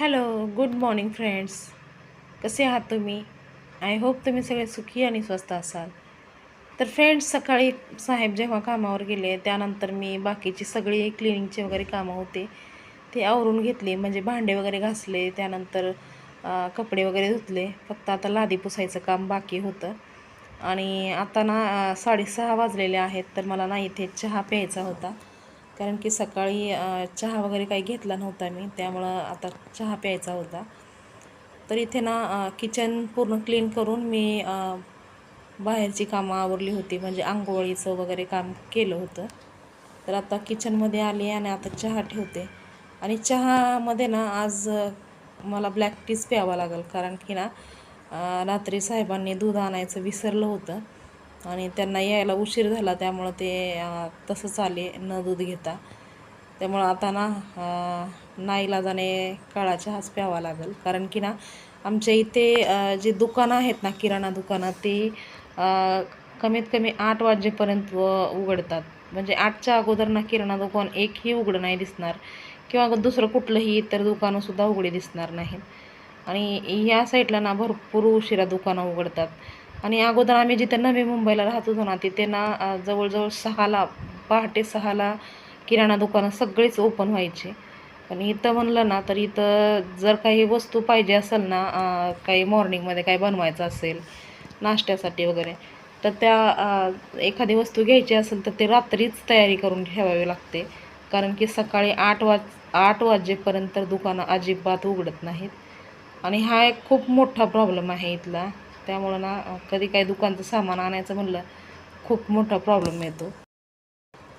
Hello good morning friends कसे आहात तुम्ही? आय होप तुम्ही सगळे सुखी आणि स्वस्त असाल. तर फ्रेंड्स सकाळी साहेब जेव्हा कामावर गेले त्यानंतर मी बाकीची सगळी क्लिनिंगचे वगैरे कामं होते. ते आवरून घेतले म्हणजे भांडे वगैरे घासले त्यानंतर कपडे वगैरे धुतले. फक्त आता लादी पुसायचं काम बाकी होतं. आणि आता ना साडेसहा वाजलेले आहेत तर मला ना इथे चहा प्यायचा होता. कारण की सकाळी चहा वगैरे काही घेतला नव्हता मी त्यामुळं आता चहा प्यायचा होता. तर इथे ना किचन पूर्ण क्लीन करून मी बाहेरची कामं आवरली होती. म्हणजे आंघोळीचं वगैरे काम केलं होतं. तर आता किचनमध्ये आले आणि आता चहा ठेवते. आणि चहामध्ये ना आज मला ब्लॅक टीच प्यावा लागेल. कारण की ना रात्री साहेबांनी दूध आणायचं विसरलं होतं. आणि त्यांना यायला उशीर झाला त्यामुळं ते तसंच आले न दूध घेता. त्यामुळं आता ना नाईलाजाने काळा चहाच प्यावा लागेल. कारण की ना आमच्या इथे जे दुकानं आहेत ना किराणा दुकानं ते कमीत कमी आठ वाजेपर्यंत उघडतात. म्हणजे आठच्या अगोदर ना किराणा दुकान एकही उघडं नाही दिसणार. किंवा दुसरं कुठलंही इतर दुकानंसुद्धा उघडी दिसणार नाहीत आणि या साईडला ना भरपूर उशिरा दुकानं उघडतात. आणि अगोदर आम्ही जिथं नवी मुंबईला राहत होतो ना तिथे ना जवळजवळ सहाला पहाटे सहाला किराणा दुकानं सगळेच ओपन व्हायचे. पण इथं म्हणलं ना तर इथं जर काही वस्तू पाहिजे असेल ना काही मॉर्निंगमध्ये काही बनवायचं असेल नाश्त्यासाठी वगैरे तर त्या एखादी वस्तू घ्यायची असेल तर ते रात्रीच तयारी करून ठेवावी लागते. कारण की सकाळी आठ वाज आठ वाजेपर्यंत दुकानं अजिबात उघडत नाहीत. आणि हा एक खूप मोठा प्रॉब्लेम आहे इथला. त्यामुळं ना कधी काही दुकानचं सामान आणायचं म्हणलं खूप मोठा प्रॉब्लेम येतो.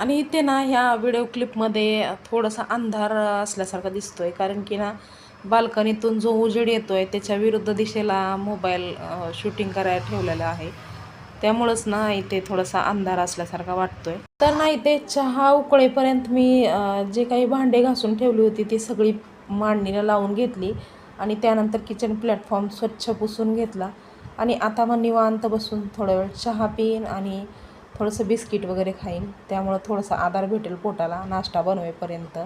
आणि इथे ना ह्या व्हिडिओ क्लिपमध्ये थोडासा अंधार असल्यासारखा दिसतोय. कारण की ना बाल्कनीतून जो उजेड येतोय त्याच्या विरुद्ध दिशेला मोबाईल शूटिंग करायला ठेवलेला आहे. त्यामुळंच ना इथे थोडासा अंधार असल्यासारखा वाटतोय. तर ना इथे चहा उकळेपर्यंत मी जे काही भांडे घासून ठेवली होती ती सगळी मांडणीला लावून घेतली. आणि त्यानंतर किचन प्लॅटफॉर्म स्वच्छ पुसून घेतला. आणि आता मग निवांत बसून थोडा वेळ चहा पिईन आणि थोडंसं बिस्किट वगैरे खाईन. त्यामुळं थोडंसं आधार भेटेल पोटाला नाश्ता बनवेपर्यंत.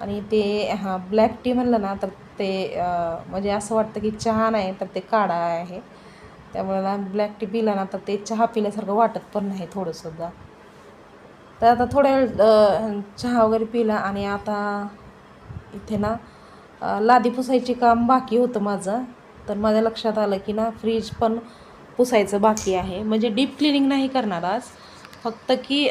आणि ते हां ब्लॅक टी म्हणलं ना तर ते म्हणजे असं वाटतं की चहा नाही तर ते काढा आहे. त्यामुळे ना ब्लॅक टी पिला ना तर ते चहा पिल्यासारखं वाटत पण नाही थोडंसुद्धा. तर आता थोड्या वेळ चहा वगैरे पिला आणि आता इथे ना लादी पुसायची काम बाकी होतं माझं. तर माझ्या लक्षात आलं की ना फ्रीज पण पुसायचं बाकी आहे. म्हणजे डीप क्लिनिंग नाही करणार आज. फक्त की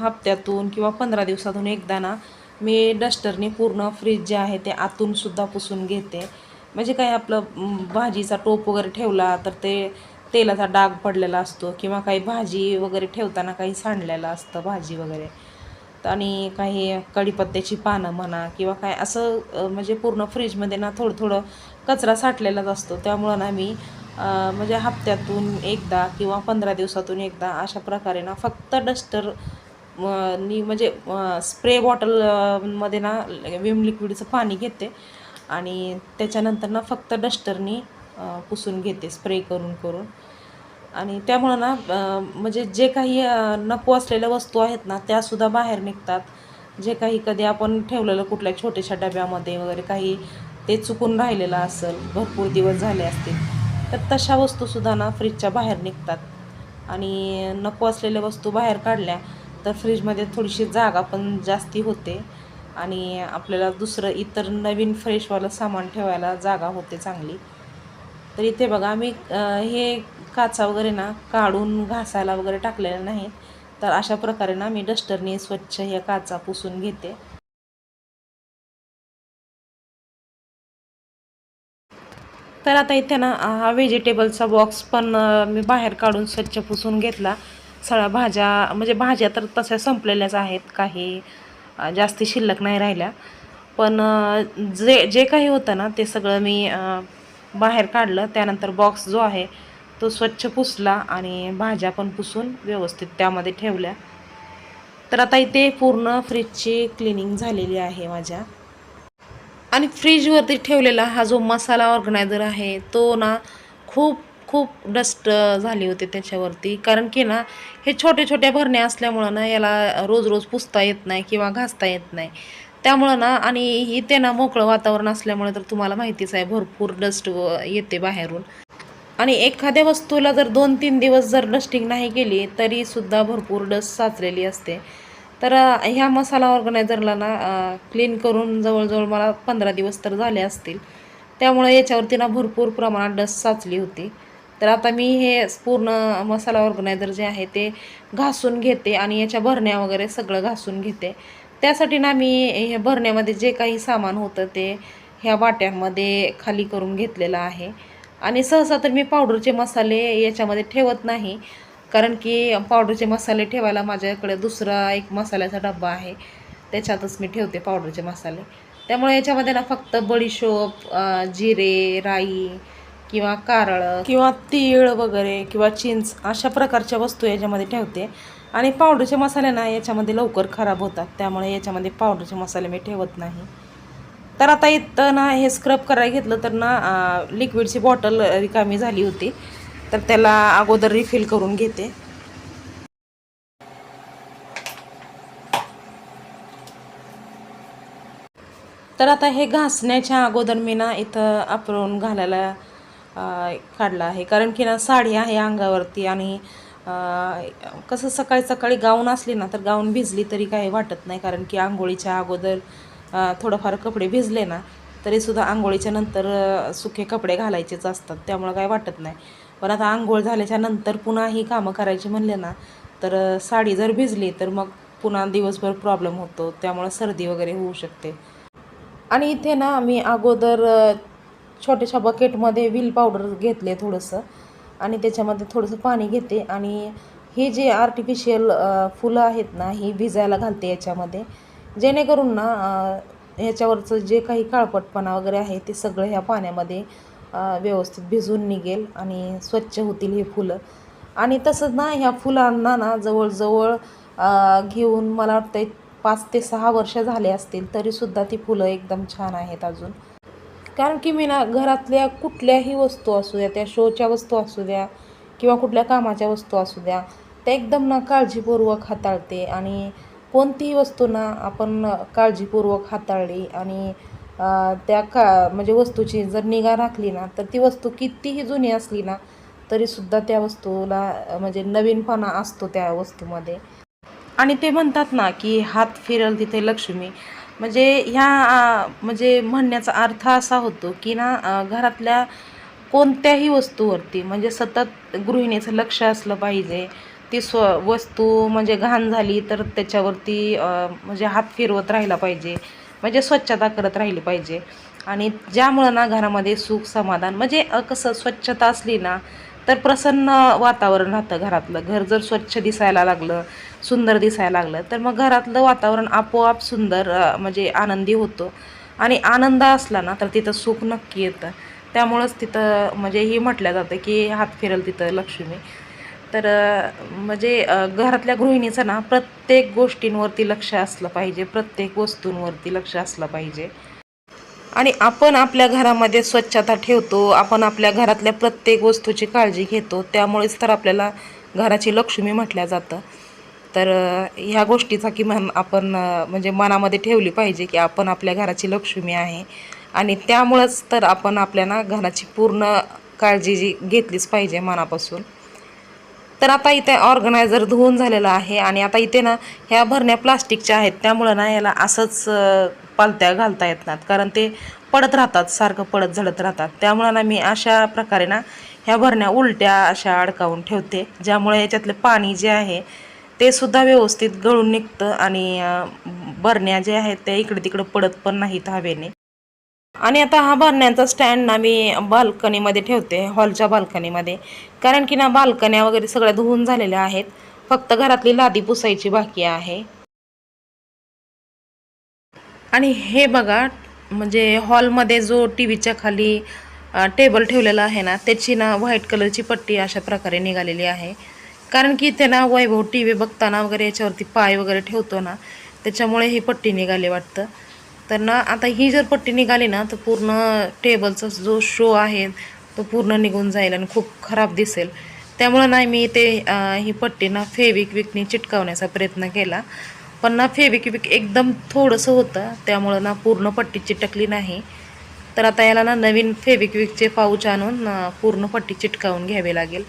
हप्त्यातून किंवा पंधरा दिवसातून एकदा ना मी डस्टरने पूर्ण फ्रीज जे आहे ते आतूनसुद्धा पुसून घेते. म्हणजे काय आपलं भाजीचा टोप वगैरे ठेवला तर ते तेलाचा डाग पडलेला असतो किंवा काही भाजी वगैरे ठेवताना काही सांडलेलं असतं भाजी वगैरे. आणि काही कढीपत्त्याची पानं म्हणा किंवा काय असं म्हणजे पूर्ण फ्रीजमध्ये ना थोडं थोडं कचरा साठलेलाच असतो. त्यामुळं ना मी म्हणजे हप्त्यातून एकदा किंवा पंधरा दिवसातून एकदा अशा प्रकारे ना फक्त डस्टर नी म्हणजे स्प्रे बॉटलमध्ये ना विम लिक्विडचं पाणी घेते आणि त्याच्यानंतर ना फक्त डस्टरनी पुसून घेते स्प्रे करून करून. आणि त्यामुळं ना म्हणजे जे काही नको असलेल्या वस्तू आहेत ना त्यासुद्धा बाहेर निघतात. जे काही कधी आपण ठेवलेलं कुठल्या छोट्याशा डब्यामध्ये वगैरे काही ते चुकून राहिलेलं असेल भरपूर दिवस झाले असतील तर तशा वस्तूसुद्धा ना फ्रीजच्या बाहेर निघतात. आणि नको असलेल्या वस्तू बाहेर काढल्या तर फ्रीजमध्ये थोडीशी जागा पण जास्ती होते आणि आपल्याला दुसरं इतर नवीन फ्रेशवालं सामान ठेवायला जागा होते चांगली. तर इथे बघा मी हे काचा वगैरे ना काढून घासायला वगैरे टाकलेलं नाही तर अशा प्रकारे ना मी डस्टरने स्वच्छ ह्या काचा पुसून घेते. तर आता इथे ना हा व्हेजिटेबलचा बॉक्स पण मी बाहेर काढून स्वच्छ पुसून घेतला. सगळ्या भाज्या म्हणजे भाज्या तर तशा संपलेल्याच आहेत काही जास्ती शिल्लक नाही राहिल्या. पण जे जे काही होतं ना ते सगळं मी बाहेर काढलं त्यानंतर बॉक्स जो आहे तो स्वच्छ पुसला आणि भाज्या पण पुसून व्यवस्थित त्यामध्ये ठेवल्या. तर आता इथे पूर्ण फ्रीजची क्लिनिंग झालेली आहे माझ्या. आणि फ्रीजवरती ठेवलेला हा जो मसाला ऑर्गनायझर आहे तो ना खूप खूप डस्ट झाली होती त्याच्यावरती. कारण की ना हे छोटे छोट्या भरण्या असल्यामुळं ना याला रोज रोज पुसता येत नाही किंवा घासता येत नाही. त्यामुळं ना आणि इथे ना मोकळं वातावरण असल्यामुळे तर तुम्हाला माहितीच आहे भरपूर डस्ट येते बाहेरून. आणि एखाद्या वस्तूला जर दोन तीन दिवस जर डस्टिंग नाही केली तरीसुद्धा भरपूर डस्ट साचलेली असते. तर ह्या मसाला ऑर्गनायझरला ना क्लीन करून जवळजवळ मला पंधरा दिवस तर झाले असतील. त्यामुळे याच्यावरती ना भरपूर प्रमाणात डस्ट साचली होती. तर आता मी हे पूर्ण मसाला ऑर्गनायझर जे आहे ते घासून घेते आणि याच्या भरण्या वगैरे सगळं घासून घेते. त्यासाठी ना मी हे भरण्यामध्ये जे काही सामान होतं ते ह्या वाट्यांमध्ये खाली करून घेतलेलं आहे. आणि सहसा तर मी पावडरचे मसाले याच्यामध्ये ठेवत नाही कारण की पावडरचे मसाले ठेवायला माझ्याकडे दुसरा एक मसाल्याचा डब्बा आहे. त्याच्यातच मी ठेवते पावडरचे मसाले. त्यामुळे याच्यामध्ये ना फक्त बडीशोप जिरे राई किंवा कारळं किंवा तीळ वगैरे किंवा चिंच अशा प्रकारच्या वस्तू याच्यामध्ये ठेवते. आणि पावडरचे मसाले ना याच्यामध्ये लवकर खराब होतात. त्यामुळे याच्यामध्ये पावडरचे मसाले मी ठेवत नाही. तर आता इथं ना हे स्क्रब करायला घेतलं तर ना लिक्विडची बॉटल रिकामी झाली होती. तर त्याला अगोदर रिफिल करून घेते. तर आता हे घासण्याच्या अगोदर मी ना इथं आपरून घालायला काढला काढलं आहे. कारण की ना साडी आहे अंगावरती आणि कसं सकाळी सकाळी गाऊन असली ना तर गाऊन भिजली तरी काही वाटत नाही. कारण की आंघोळीच्या अगोदर थोडंफार कपडे भिजले ना तरीसुद्धा आंघोळीच्या नंतर सुके कपडे घालायचेच असतात. त्यामुळं काही वाटत नाही. पण आता आंघोळ झाल्याच्यानंतर पुन्हा ही कामं करायची म्हणले ना तर साडी जर भिजली तर मग पुन्हा दिवसभर प्रॉब्लेम होतो. त्यामुळं सर्दी वगैरे होऊ शकते. आणि इथे ना मी अगोदर छोट्याशा बकेटमध्ये व्हील पावडर घेतले थोडंसं. आणि त्याच्यामध्ये थोडंसं पाणी घेते आणि हे जे आर्टिफिशियल फुलं आहेत ना ही भिजायला घालते याच्यामध्ये. जेणेकरून ना ह्याच्यावरचं जे काही काळपटपणा वगैरे आहे ते सगळं ह्या पाण्यामध्ये व्यवस्थित भिजून निघेल आणि स्वच्छ होतील हे फुलं. आणि तसंच ना ह्या फुलांना ना जवळजवळ घेऊन मला वाटतं पाच ते सहा वर्ष झाले असतील तरीसुद्धा ती फुलं एकदम छान आहेत अजून. कारण की मी ना घरातल्या कुठल्याही वस्तू असू द्या त्या शोच्या वस्तू असू द्या किंवा कुठल्या कामाच्या वस्तू असू द्या त्या एकदम ना काळजीपूर्वक हाताळते आणि कोणतीही वस्तू ना आपण काळजीपूर्वक हाताळली आणि त्या का म्हणजे वस्तूची जर निगा राखली ना तर ती वस्तू कितीही जुनी असली ना तरीसुद्धा त्या वस्तूला म्हणजे नवीनपणा असतो त्या वस्तूमध्ये. आणि ते म्हणतात ना की हात फिरल तिथे लक्ष्मी. म्हणजे ह्या म्हणजे म्हणण्याचा अर्थ असा होतो की ना घरातल्या कोणत्याही वस्तूवरती म्हणजे सतत गृहिणीचं लक्ष असलं पाहिजे. ती स्व वस्तू म्हणजे घाण झाली तर त्याच्यावरती म्हणजे हात फिरवत राहिला पाहिजे. म्हणजे स्वच्छता करत राहिली पाहिजे. आणि ज्यामुळं ना घरामध्ये सुख समाधान म्हणजे कसं स्वच्छता असली ना तर प्रसन्न वातावरण राहतं घरातलं. घर जर स्वच्छ दिसायला लागलं सुंदर दिसायला लागलं तर मग घरातलं वातावरण आपोआप सुंदर म्हणजे आनंदी होतं. आणि आनंद असला ना तर तिथं सुख नक्की येतं. त्यामुळंच तिथं म्हणजे ही म्हटलं जातं की हात फिरल तिथं लक्ष्मी. तर म्हणजे घरातल्या गृहिणीचं ना प्रत्येक गोष्टींवरती लक्ष असलं पाहिजे. प्रत्येक वस्तूंवरती लक्ष असलं पाहिजे. आणि आपण आपल्या घरामध्ये स्वच्छता ठेवतो आपण आपल्या घरातल्या प्रत्येक वस्तूची काळजी घेतो त्यामुळेच तर आपल्याला घराची लक्ष्मी म्हटल्या जातं. तर ह्या गोष्टीचा किमान आपण म्हणजे मनामध्ये ठेवली पाहिजे की आपण आपल्या घराची लक्ष्मी आहे. आणि त्यामुळंच तर आपण आपल्याला घराची पूर्ण काळजी जी घेतलीच पाहिजे मनापासून. तर आता इथे ऑर्गनायझर धुवून झालेलं आहे आणि आता इथे ना ह्या भरण्या प्लास्टिकच्या आहेत त्यामुळं ना याला असंच पालत्या घालता येत नाहीत. कारण ते पडत राहतात सारखं पडत झडत राहतात. त्यामुळं ना मी अशा प्रकारे ना ह्या भरण्या उलट्या अशा अडकावून ठेवते ज्यामुळे याच्यातले पाणी जे आहे ते सुद्धा व्यवस्थित गळून निघतं आणि भरण्या जे आहेत त्या इकडे तिकडे पडत पण नाहीत हवेने. आणि आता हा भरण्यांचा स्टँड ना मी बाल्कनीमध्ये ठेवते हॉलच्या बाल्कनीमध्ये. कारण की ना बाल्कन्या वगैरे सगळ्या धुवून झालेल्या आहेत. फक्त घरातली लादी पुसायची बाकी आहे. आणि हे बघा म्हणजे हॉलमध्ये जो टी व्हीच्या खाली टेबल ठेवलेला आहे ना त्याची ना व्हाईट कलरची पट्टी अशा प्रकारे निघालेली आहे. कारण की त्यांना ना वैभव टी व्ही बघताना वगैरे याच्यावरती पाय वगैरे ठेवतो ना त्याच्यामुळे ही पट्टी निघाली वाटतं. तर ना आता ही जर पट्टी निघाली ना तर पूर्ण टेबलचा जो शो आहे तो पूर्ण निघून जाईल आणि खूप खराब दिसेल. त्यामुळं नाही मी ते ही पट्टी ना फेविक विकनी चिटकावण्याचा प्रयत्न केला. पण ना फेविक्विक एकदम थोडंसं होतं त्यामुळं ना पूर्ण पट्टी चिटकली नाही. तर आता याला ना नवीन फेविक्विकचे पाऊच आणून पूर्ण पट्टी चिटकावून घ्यावी लागेल.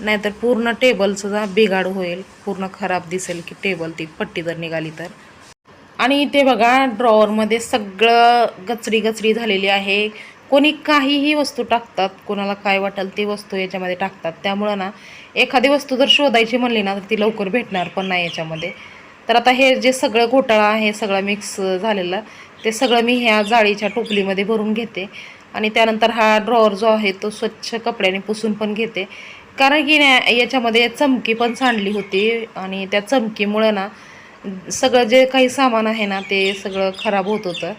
नाहीतर पूर्ण टेबलचं ना बिघाड होईल पूर्ण खराब दिसेल की टेबल ती पट्टी जर निघाली तर. आणि इथे बघा ड्रॉवरमध्ये सगळं गचरी गचरी झालेली आहे. कोणी काहीही वस्तू टाकतात कोणाला काय वाटेल ती वस्तू याच्यामध्ये टाकतात. त्यामुळं ना एखादी वस्तू जर शोधायची म्हणली ना तर ती लवकर भेटणार पण नाही याच्यामध्ये. तर आता हे जे सगळं घोटाळा आहे सगळं मिक्स झालेलं ते सगळं मी ह्या जाळीच्या टोपलीमध्ये भरून घेते. आणि त्यानंतर हा ड्रॉवर जो आहे तो स्वच्छ कपड्याने पुसून पण घेते. कारण की ना याच्यामध्ये चमकी पण सांडली होती आणि त्या चमकीमुळं ना सगळं जे काही सामान आहे ना ते सगळं खराब होत होतं.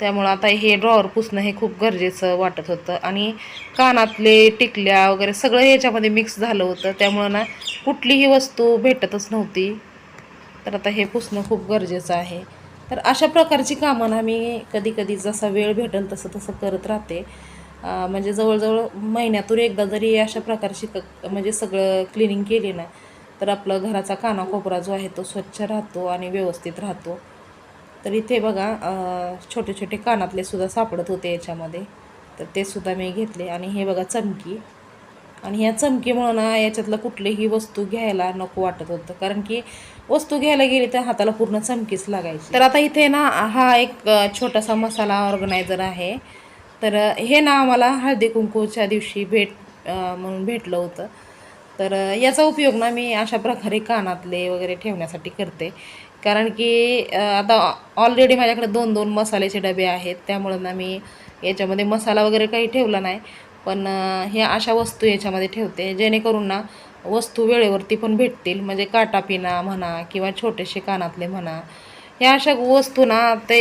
त्यामुळं आता हे ड्रॉवर पुसणं हे खूप गरजेचं वाटत होतं. आणि कानातले टिकल्या वगैरे सगळं याच्यामध्ये मिक्स झालं होतं. त्यामुळं ना कुठलीही वस्तू भेटतच नव्हती. तर आता हे पुसणं खूप गरजेचं आहे. तर अशा प्रकारची कामं ना मी कधी कधी जसा वेळ भेटेल तसं तसं करत राहते. म्हणजे जवळजवळ महिन्यातून एकदा जरी अशा प्रकारची क म्हणजे सगळं क्लिनिंग केली ना तर आपलं घराचा कानाकोपरा जो आहे तो स्वच्छ राहतो आणि व्यवस्थित राहतो. तर इथे बघा छोटे छोटे कानातले सुद्धा सापडत होते याच्यामध्ये. तर ते सुद्धा मी घेतले आणि हे बघा चमकी. आणि ह्या चमकीमुळं ना याच्यातलं कुठलीही वस्तू घ्यायला नको वाटत होतं. कारण की वस्तू घ्यायला गेली तर हाताला पूर्ण चमकीच लागायची. तर आता इथे ना हा एक छोटासा मसाला ऑर्गनायझर आहे. तर हे ना आम्हाला हळदी कुंकूच्या दिवशी भेट म्हणून भेटलं होतं. तर याचा उपयोग ना मी अशा प्रकारे कानातले वगैरे ठेवण्यासाठी करते. कारण की आता ऑलरेडी माझ्याकडे दोन दोन मसाल्याचे डबे आहेत. त्यामुळं ना मी याच्यामध्ये मसाला वगैरे काही ठेवला नाही. पण ह्या अशा वस्तू याच्यामध्ये ठेवते जेणेकरून ना वस्तू वेळेवरती पण भेटतील. म्हणजे काटापिना म्हणा किंवा छोटेसे कानातले म्हणा. ह्या अशा वस्तू ना ते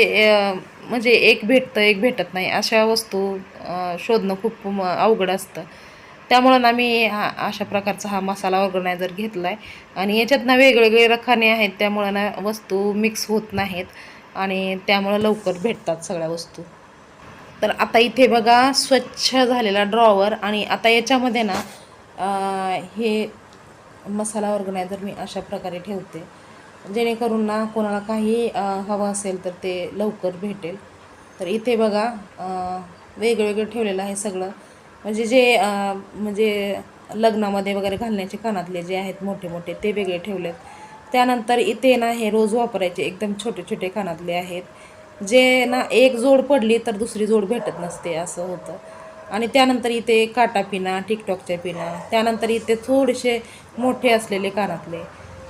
म्हणजे एक भेटतं एक भेटत नाही. अशा वस्तू शोधणं खूप अवघड असतं. त्यामुळं ना मी हा अशा प्रकारचा हा मसाला ऑर्गनायझर घेतला आहे आणि याच्यात ना वेगवेगळे रखाने आहेत. त्यामुळं ना वस्तू मिक्स होत नाहीत. आणि त्यामुळं लवकर भेटतात सगळ्या वस्तू. तर आता इथे बघा स्वच्छ झालेला ड्रॉवर आणि आता याच्यामध्ये ना हे मसाला ऑर्गनायझर मी अशा प्रकारे ठेवते. जेणेकरून ना कोणाला काही हवं असेल तर ते लवकर भेटेल. तर इथे बघा वेगवेगळं ठेवलेलं आहे सगळं. म्हणजे जे म्हणजे लग्नामध्ये वगैरे घालण्याचे कानातले जे आहेत मोठे मोठे ते वेगळे ठेवलेत. त्यानंतर इथे ना हे रोज वापरायचे एकदम छोटे छोटे कानातले आहेत. जे ना एक जोड पडली तर दुसरी जोड भेटत नसते असं होतं. आणि त्यानंतर इथे काटा पिना टिकटॉकच्या पिना त्यानंतर इथे थोडेसे मोठे असलेले कानातले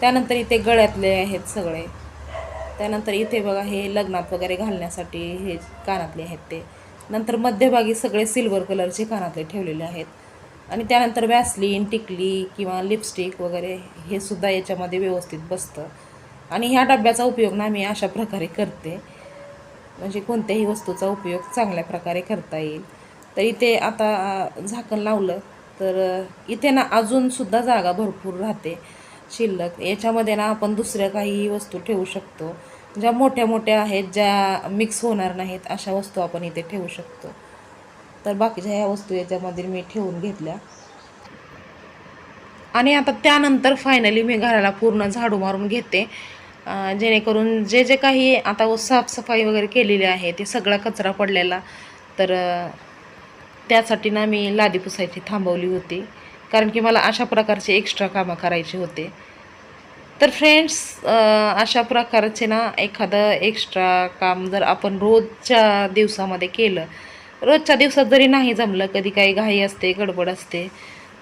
त्यानंतर इथे गळ्यातले आहेत सगळे. त्यानंतर इथे बघा हे लग्नात वगैरे घालण्यासाठी हे कानातले आहेत ते. नंतर मध्यभागी सगळे सिल्वर कलरचे कानातले ठेवलेले आहेत. आणि त्यानंतर वॅसलीन टिकली किंवा लिपस्टिक वगैरे हे सुद्धा याच्यामध्ये व्यवस्थित बसतं. आणि ह्या डब्याचा उपयोग ना मी अशा प्रकारे करते. म्हणजे कोणत्याही वस्तूचा उपयोग चांगल्या प्रकारे करता येईल. तर इथे आता झाकण लावलं तर इथे ना अजूनसुद्धा जागा भरपूर राहते शिल्लक. याच्यामध्ये ना आपण दुसऱ्या काहीही वस्तू ठेवू शकतो. ज्या मोठ्या मोठ्या आहेत ज्या मिक्स होणार नाहीत अशा वस्तू आपण इथे ठेवू शकतो. तर बाकीच्या ह्या वस्तू याच्यामध्ये मी ठेवून घेतल्या. आणि आता त्यानंतर फायनली मी घराला पूर्ण झाडू मारून घेते. जेणेकरून जे जे काही आता साफसफाई वगैरे केलेली आहे ते सगळा कचरा पडलेला तर त्यासाठी ना मी लादी पुसायची थांबवली होती. कारण की मला अशा प्रकारचे एक्स्ट्रा कामं करायचे होते. तर फ्रेंड्स अशा प्रकारचे ना एखादं एक्स्ट्रा काम जर आपण रोजच्या दिवसामध्ये केलं रोजच्या दिवसात जरी नाही जमलं कधी काही घाई असते गडबड असते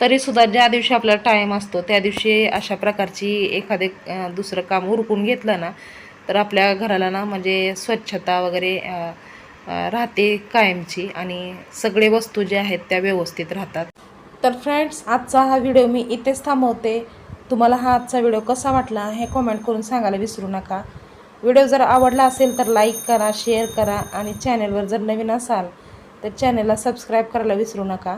तरीसुद्धा ज्या दिवशी आपला टाईम असतो त्या दिवशी अशा प्रकारची एखादे दुसरं काम उरकून घेतलं ना तर आपल्या घराला ना म्हणजे स्वच्छता वगैरे राहते कायमची आणि सगळे वस्तू ज्या आहेत त्या व्यवस्थित राहतात. तर फ्रेंड्स आजचा हा व्हिडिओ मी इथेच थांबवते. तुम्हाला हा आजचा व्हिडिओ कसा वाटला हे कमेंट करून सांगायला विसरू नका. व्हिडिओ जर आवडला असेल तर लाईक करा शेअर करा आणि चॅनलवर जर नवीन असाल तर चॅनलला सबस्क्राईब करायला विसरू नका.